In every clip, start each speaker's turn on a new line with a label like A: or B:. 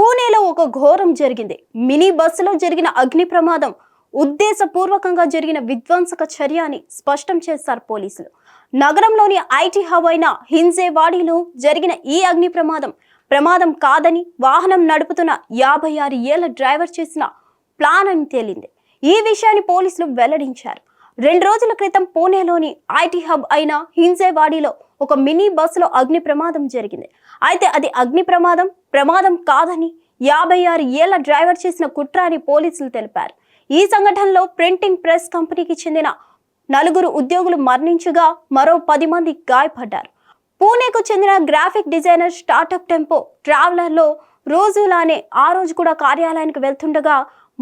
A: పూణేలో ఒక ఘోరం జరిగింది. మినీ బస్సులో జరిగిన అగ్ని ప్రమాదం ఉద్దేశపూర్వకంగా జరిగిన విధ్వంసక చర్య అని స్పష్టం చేశారు పోలీసులు. నగరంలోని ఐటీ హబ్ అయిన హింజేవాడిలో జరిగిన ఈ అగ్ని ప్రమాదం ప్రమాదం కాదని వాహనం నడుపుతున్న యాభై ఆరు ఏళ్ళ డ్రైవర్ చేసిన ప్లాన్ అని తేలింది. ఈ విషయాన్ని పోలీసులు వెల్లడించారు. రెండు రోజుల క్రితం పూణేలోని ఐటీ హబ్ అయిన హింజేవాడిలో ఒక మినీ బస్సులో అగ్ని ప్రమాదం జరిగింది. అయితే అది అగ్ని ప్రమాదం ప్రమాదం కాదని యాభై ఆరు ఏళ్ళ డ్రైవర్ చేసిన కుట్ర అని పోలీసులు తెలిపారు. ఈ సంఘటనలో ప్రింటింగ్ ప్రెస్ కంపెనీకి చెందిన నలుగురు ఉద్యోగులు మరణించగా మరో పది మంది గాయపడ్డారు. పూణేకు చెందిన గ్రాఫిక్ డిజైనర్ స్టార్టప్ టెంపో ట్రావెలర్లో రోజులానే ఆ రోజు కూడా కార్యాలయానికి వెళ్తుండగా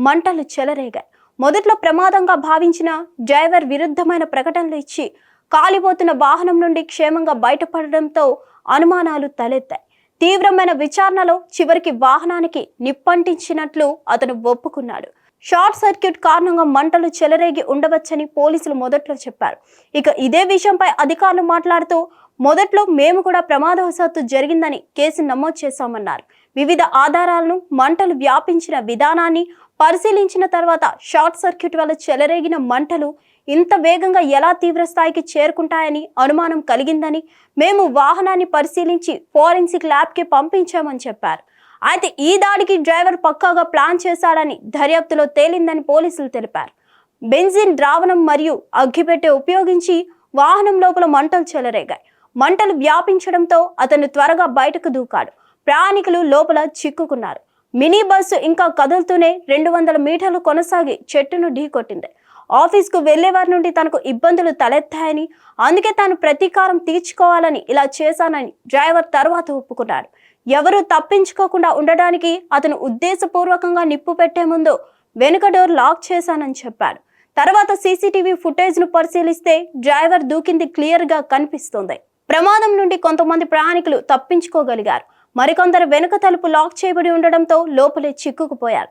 A: మంటలు చెలరేగాయి. మొదట్లో ప్రమాదంగా భావించిన డ్రైవర్ విరుద్ధమైన ప్రకటనలు ఇచ్చి కాలిపోతున్న వాహనం నుండి క్షేమంగా బయటపడడంతో అనుమానాలు తలెత్తాయి. తీవ్రమైన విచారణలో చివరికి వాహనానికి నిప్పంటించినట్లు అతను ఒప్పుకున్నాడు. షార్ట్ సర్క్యూట్ కారణంగా మంటలు చెలరేగి ఉండవచ్చని పోలీసులు మొదట్లో చెప్పారు. ఇక ఇదే విషయంపై అధికారులు మాట్లాడుతూ మొదట్లో మేము కూడా ప్రమాదవశాత్తు జరిగిందని కేసు నమోదు చేశామన్నారు. వివిధ ఆధారాలను మంటలు వ్యాపించిన విధానాన్ని పరిశీలించిన తర్వాత షార్ట్ సర్క్యూట్ వల్ల చెలరేగిన మంటలు ఇంత వేగంగా ఎలా తీవ్ర స్థాయికి చేరుకుంటాయని అనుమానం కలిగిందని మేము వాహనాన్ని పరిశీలించి ఫోరెన్సిక్ ల్యాబ్కి పంపించామని చెప్పారు. అయితే ఈ దాడికి డ్రైవర్ పక్కాగా ప్లాన్ చేశాడని దర్యాప్తులో తేలిందని పోలీసులు తెలిపారు. బెంజిన్ ద్రావణం మరియు అగ్గిపెట్టె ఉపయోగించి వాహనం లోపల మంటలు చెలరేగాయి. మంటలు వ్యాపించడంతో అతను త్వరగా బయటకు దూకాడు. ప్రయాణికులు లోపల చిక్కుకున్నారు. మినీ బస్సు ఇంకా కదులుతూనే రెండు వందల మీటర్లు కొనసాగి చెట్టును ఢీకొట్టింది. ఆఫీస్కు వెళ్ళే వారి నుండి తనకు ఇబ్బందులు తలెత్తాయని అందుకే తాను ప్రతీకారం తీర్చుకోవాలని ఇలా చేశానని డ్రైవర్ తర్వాత ఒప్పుకున్నాడు. ఎవరూ తప్పించుకోకుండా ఉండడానికి అతను ఉద్దేశపూర్వకంగా నిప్పు పెట్టే ముందు వెనుక డోర్ లాక్ చేశానని చెప్పాడు. తర్వాత సీసీటీవీ ఫుటేజ్ను పరిశీలిస్తే డ్రైవర్ దూకింది క్లియర్గా కనిపిస్తుంది. ప్రమాదం నుండి కొంతమంది ప్రయాణికులు తప్పించుకోగలిగారు. మరికొందరు వెనుక తలుపు లాక్ చేయబడి ఉండడంతో లోపలే చిక్కుకుపోయారు.